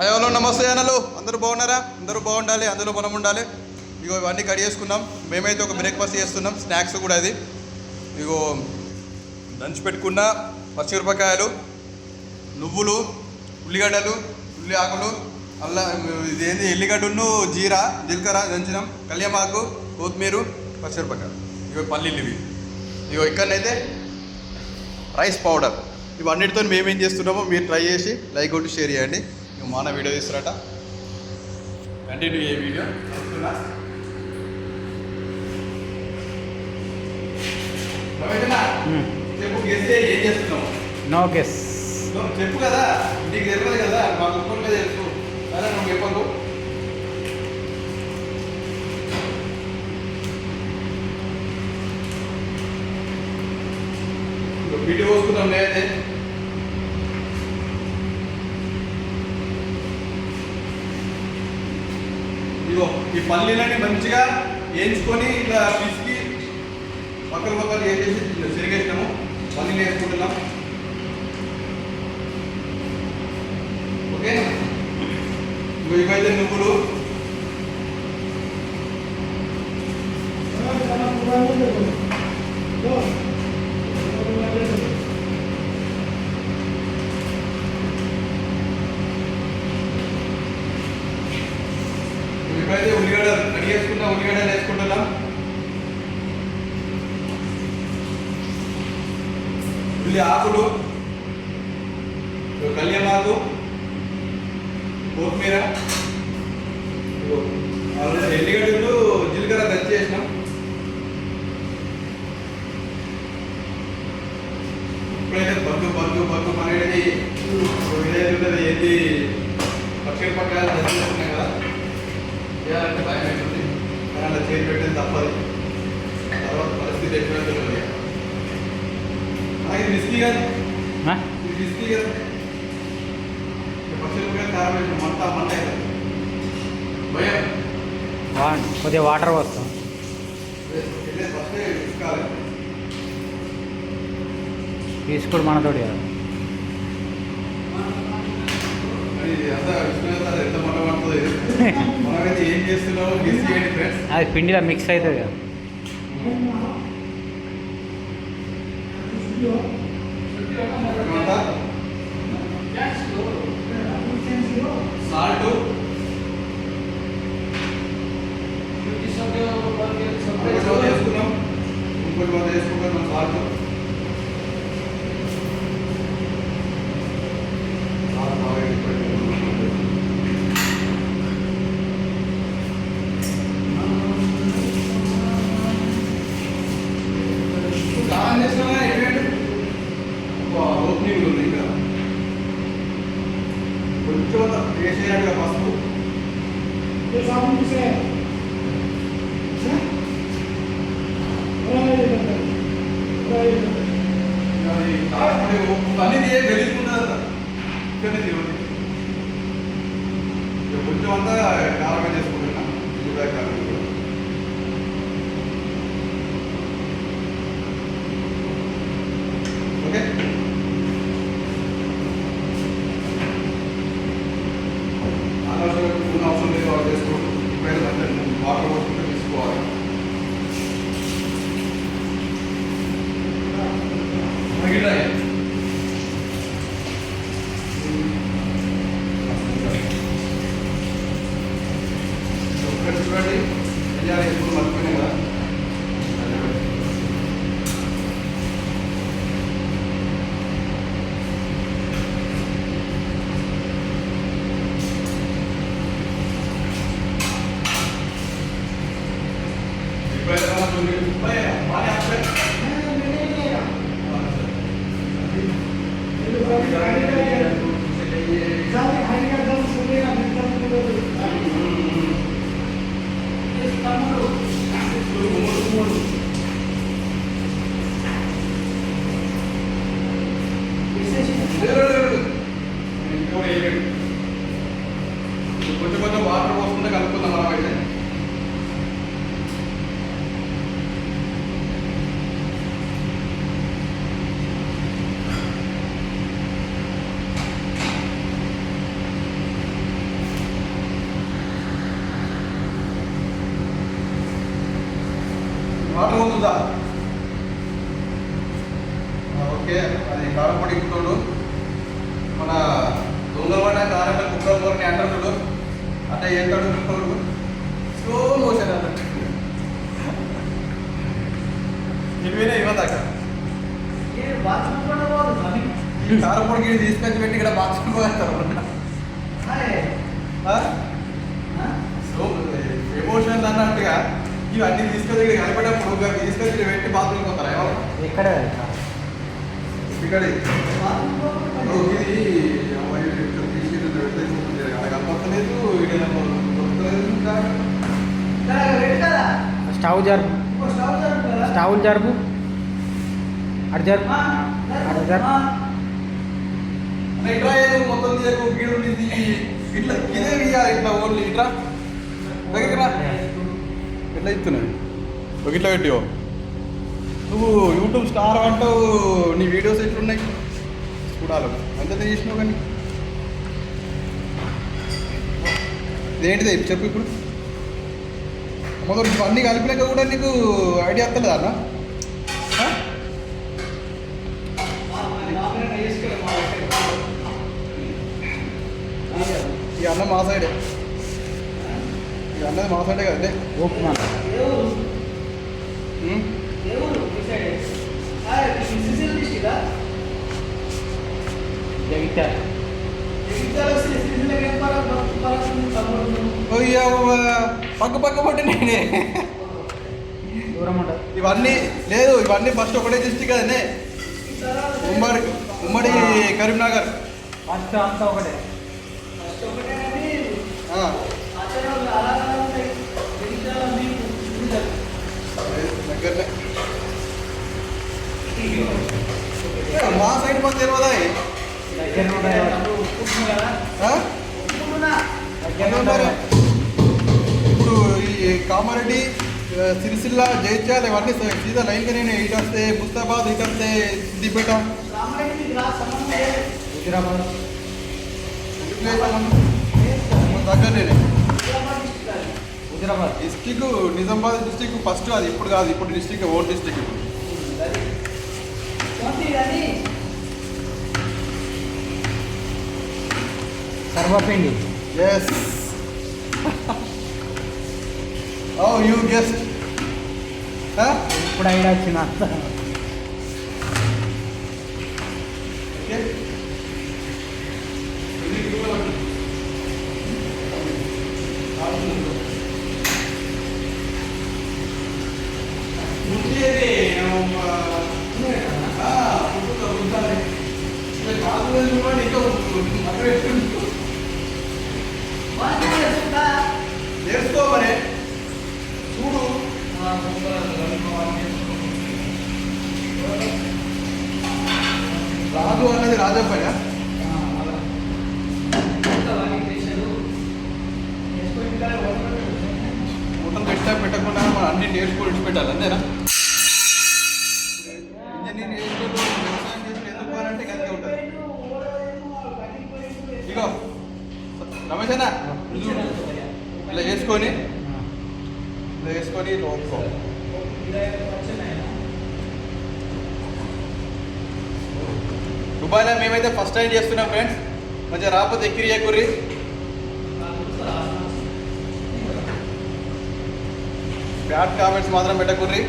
Hello నమస్తే అన్నలు. అందరూ బాగున్నారా? అందరూ బాగుండాలి అందులో మనం ఉండాలి. ఇగో ఇవన్నీ కట్ చేసుకున్నాం. మేమైతే ఒక బ్రేక్ఫాస్ట్ చేస్తున్నాం. స్నాక్స్ కూడా అది. ఇగో దంచి పెట్టుకున్న పచ్చిమిరపకాయలు నువ్వులు ఉల్లిగడ్డలు ఉల్లి ఆకులు అల్లా ఇదేంది ఎల్లిగడ్డను జీరా జీలకర్ర దంచినాం. కళ్యామాకు కొత్తిమీర పచ్చిమిరపకాయలు. ఇగో పల్లీలు ఇవి ఇగో ఇక్కడనైతే రైస్ పౌడర్. ఇవన్నిటితో మేము ఏం చేస్తున్నామో మీరు ట్రై చేసి లైక్ కొట్టి షేర్ చేయండి. మాన వీడియో తీస్తారట కంటిన్యూ ఏ వీడియో వస్తున్నా చెప్పు గెస్ ఏం చేస్తున్నావు నో గెస్ నువ్వు చెప్పు కదా నీకు తెలియదు కదా మాకు ఒక్కరికే తెలుసు అదే నువ్వు చెప్పకు వీడియో వస్తున్నాం లేదే ఇగో ఈ పల్లీలని మంచిగా వేయించుకొని ఇలా పిసికి పక్కన పక్కన వేసేసి ఇలా చెరిగేసినాము. పల్లీలు వేసుకుంటున్నాం. ఓకే? ఇవైతే నువ్వులు. ఇవైతే ఉల్లిగడ్డ రెడీ చేసుకున్న ఉల్లిగడ్డలు వేసుకుంటున్నాం ఉల్లి ఆకులు ఇగో కళ్యామాకు కొత్తిమీర ఎల్లిగడ్డలు జీలకర్ర దంచి చేసినాం. ఇప్పుడైతే బగ్గు బగ్గు బగ్గు అనేది విలేజ్ ఏంటి? పచ్చిమిరపకాయలు దంచి చేసుకున్నాం కదా. చేయాలంటే భయం అవుతుంది కానీ అలా చేతి పెట్టేది తప్పదు. తర్వాత పరిస్థితి ఎప్పుడో ఇది కాదు. ఇది కదా. కొద్దిగా వాటర్ పోస్తాం. ఇసుకాలి తీసుకుడు మనతోటి కదా. అది పిండిలో మిక్స్ అవుతుంది కదా. సాల్ట్ ఒకటి వంద వేసుకున్నాం ఇంకోటి వంద వేసుకుంటాం సాల్ట్ సాల్ట్ పనిది ఏ గెలుచుకుంటుందా ఇక్కడనే తీయండి ఇక కొంచెం అంతా కారమే చేసుకుంటున్నా ఉల్లిపాయ కారం కూడా. ఓకే అనవసరంగా ఉన్న అవసరం లేదు వాళ్ళు చేసుకోవడం ఇప్పుడైతే మంచిగా వాటర్ పోసుకుంటే తీసుకోవాలి మిగిలినాయి ఒక్కటి చూడండి అయ్యారు ఎప్పుడు మర్చిపోయినా కదా వాటర్ ఉందా ఓకే. అది కారం పొడి ఇంకోడు మన దొంగవాడ కారంగా కుక్కర్ కూరని అంటాడు అంటే ఏంటాడు ఇంకోడు స్లో మోషన్ అన్నట్టు ఇటువైనా ఇవ్వదాక ఈ కారం పొడికి తీసుకొచ్చి పెట్టి ఇక్కడ బాత్రూమ్ పోతారు సో ఎమోషన్ అన్నట్టుగా ఇవన్నీ తీసుకొచ్చి ఇక్కడ కనిపెట్టప్పుడు ఇవి తీసుకొచ్చి ఇక్కడ పెట్టి బాత్రూమ్ పోతారా? ఎవరు? ఇక్కడ ఇది ఇక్కడ ఇంకా. స్టవ్ జరుపు స్టవ్ జరుపు అటు జరుపు అటు జరుపు అన్న, మొత్తం ఇది ఇట్లా ఇదే తీయాలి ఇట్లా ఓన్లీ రా. ఎట్లా ఇస్తున్నాయి ఒక ఇట్లా పెట్టివో నువ్వు యూట్యూబ్ స్టార్ అంటావు నీ వీడియోస్ ఎట్లున్నాయి? చూడాలి. అంత చేసినావు కానీ? ఏంటిదే చెప్పు ఇప్పుడు. మొదలు అన్నీ కలిపినాక కూడా నీకు ఐడియా వస్తలేదా అన్న? ఈ అన్న మా సైడే అన్నది మా సైడే కదండి ఓపెన్ ఉం? జగిత్యాల. ఓ యవ్వ, పక్క పక్క పట్టి నేనే. ఇవన్నీ లేదు ఇవన్నీ ఫస్ట్ ఒకటే డిస్టిక్ కదనే ఉమ్మడి ఉమ్మడి కరీంనగర్. ఫస్ట్ అంతా ఒకటే. ఆ, దగ్గరనే ఏ, మా సైడ్ మాకు తెలియదా ఇది? దగ్గర ఉంటాయి ఆ? దగ్గర ఎక్కడ ఉన్నారు? ఉంటాయి ఇప్పుడు ఈ కామారెడ్డి ఆ, సిరిసిల్ల జైత్యాల ఇవన్నీ స- సీదా లైన్గా నేను ఇటు వస్తే ముస్తాబాద్ ఇటు వస్తే సిద్దిపేట హుజరాబాద్ దగ్గరనే Huzurabad district Nizamabad district first అది ఇప్పుడు కాదు ఇప్పుడు డిస్టిక్ ఓన్ డిస్టిక్ ఇప్పుడు సర్వపిండి ఎస్ ఓ యూ గెస్ట్ ఇప్పుడు ఐడియా వచ్చిన నేర్చుకో మరి చూడు. రాజు అన్నది రాజప్పయ్య. మొత్తం పెట్టా పెట్టకుండా మనం అన్ని నేర్చుకొని విడిచిపెట్టాలి అంతేనా? వేసుకొని ఇట్లా దుబాయ్లో మేమైతే ఫస్ట్ టైం చేస్తున్నాం ఫ్రెండ్స్ మంచిగా రాకపోతే ఎక్కిరి ఎక్కుర్రి బ్యాడ్ కామెంట్స్ మాత్రం పెట్టకుర్రి.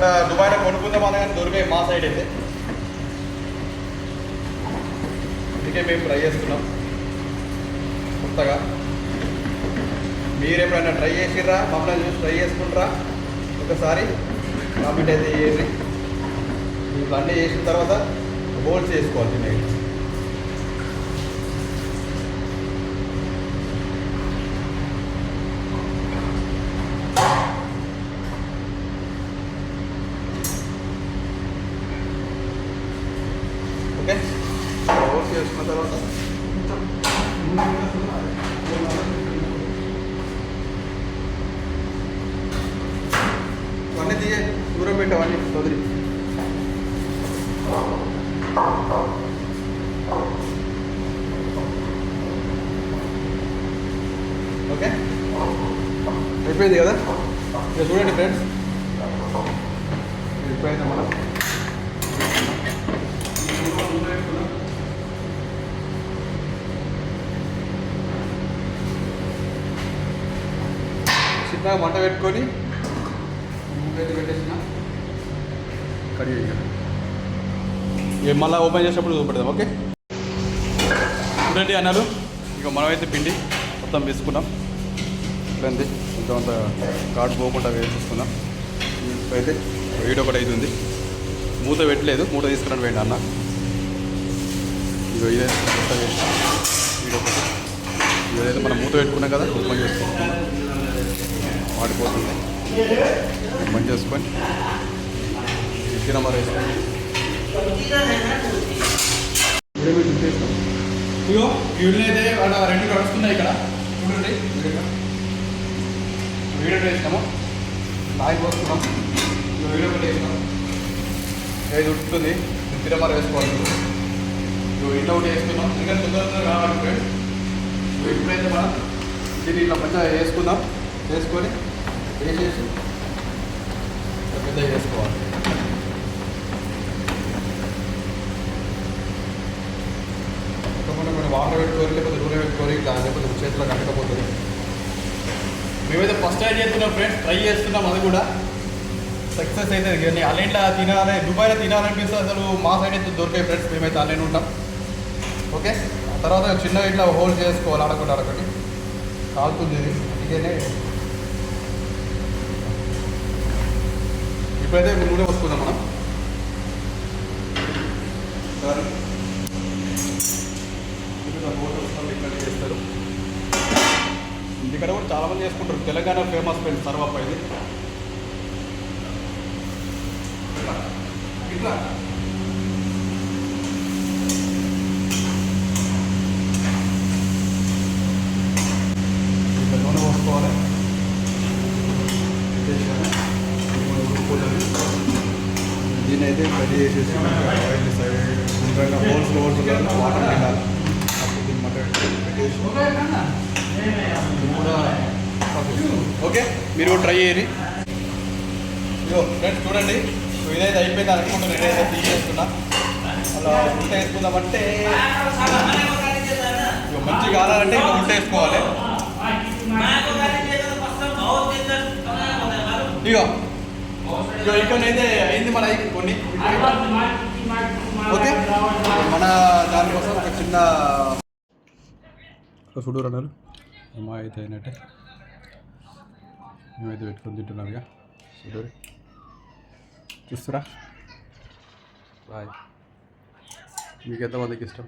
ఇక్కడ దుబాయ్లో కొనుక్కుందాం అనగానే కానీ మా సైడ్ అయితే. అందుకే మేము ట్రై చేస్తున్నాం. కొత్తగా. మీరు ఎప్పుడైనా ట్రై చేసిర్రా? మమ్మల్ని చూసి ట్రై చేసుకుంటారా? ఒకసారి కామెంట్ అయితే చేయండి. ఇవన్నీ చేసిన తర్వాత హోల్స్ చేసుకోవాలి నేను ఓకే. అయిపోయింది కదా? ఇది చూడండి ఫ్రెండ్స్. అయిపోయింది మనం చిన్నగా మంట పెట్టుకొని ముందైతే పెట్టేసిన. కడిగి మళ్ళీ ఓపెన్ చేసినప్పుడు చూపెడదాం ఓకే? చూడండి అన్నారు ఇక మనమైతే పిండి మొత్తం వేసుకున్నాం ఇట్లంది కొంత కార్డు పోకుండా వేసేసుకున్నాం అయితే వీడియో ఒకటి అవుతుంది మూత పెట్టలేదు మూత తీసుకురాని వేయండి అన్న. ఇక ఇదే మొత్తం వేసి వీడియో ఒకటి. ఇదైతే మనం మూత పెట్టుకున్నాం కదా ఓపెన్ చేసుకుంటున్నాం వాడిపోతుంది. ఓపెన్ చేసుకొని నెంబర్ వేసుకొని ఇగో వీడియో అయితే వాడు రెండు నడుస్తున్నాయి ఇక్కడ. చూడండి వీడియో వీడియో వేసినాము లాగి పోస్తున్నాం ఇగో వీడియో ఒకటి వేసినాం ఏది ఉంటుంది తిరమర వేసుకోవాలి. ఇగో ఇంట్లో ఒకటి వేసుకున్నాం ఇంకా తొందరగా కావాలి ఫ్రెండ్ ఇప్పుడైతే మనం దీన్ని ఇట్లా మంచిగా వేసుకుందాం. వేసుకొని వేసేసి ఇట్లా పెద్దగా వేసుకోవాలి తప్పకుండా కొన్ని వాటర్ పెట్టుకోరు లేకపోతే నూనె పెట్టుకోరు ఇట్లా లేకపోతే చేతిలో కట్టకపోతుంది మేమైతే ఫస్ట్ ట్రై చేస్తున్నాం ఫ్రెండ్స్ ట్రై చేస్తున్నాం అది కూడా సక్సెస్ అయితే కానీ అల్లెంట్లో తినాలి దుబాయ్లో తినాలనిపిస్తే అసలు మా సైడ్ అయితే దొరికాయి ఫ్రెండ్స్ మేమైతే అల్లెండ్ ఉంటాం ఓకే ఆ తర్వాత చిన్నగా ఇట్లా హోల్డ్ చేసుకోవాలి అడగండి అడగండి కాలుతుంది ఇది అందుకనే ఇప్పుడైతే నూనె వస్తుందా మనం సరే ఇక్కడ వాళ్ళు ఇక్కడ చేస్తారు ఇంటికాడ కూడా చాలా మంది చేసుకుంటారు. తెలంగాణ ఫేమస్ పెయింట్ సర్వప్ప ఇది. ఇట్లా. దీని అయితే కట్ చేసేసి సైడ్ ఇంకా హోల్స్ హోల్స్ వాటర్ పెట్టాలి అప్పుడు దీన్ని మటన్ పెట్టేసి ఇది కూడా ఓకే మీరు ట్రై చేయరి ఇదిగో ఫ్రెండ్స్ చూడండి. సో ఇదైతే అయిపోయింది అనుకుంటున్నాను. నేనైతే తీసేస్తున్నా అలా ఉంట వేసుకుందామంటే ఇగో మంచిగా కావాలంటే ఇంకా ఉంట వేసుకోవాలి. ఇగో ఇగో ఇక్కడైతే అయింది మన కొన్ని. ఓకే? మన దానికోసం ఒక చిన్న ఒక సుడూరు అన్నారు. అమ్మా అయితే అయినట్టే. మేమైతే పెట్టుకొని తింటున్నాం ఇక సుడూరి చూస్తురా. బాయ్. మీకు ఎంతమందికి ఇష్టం?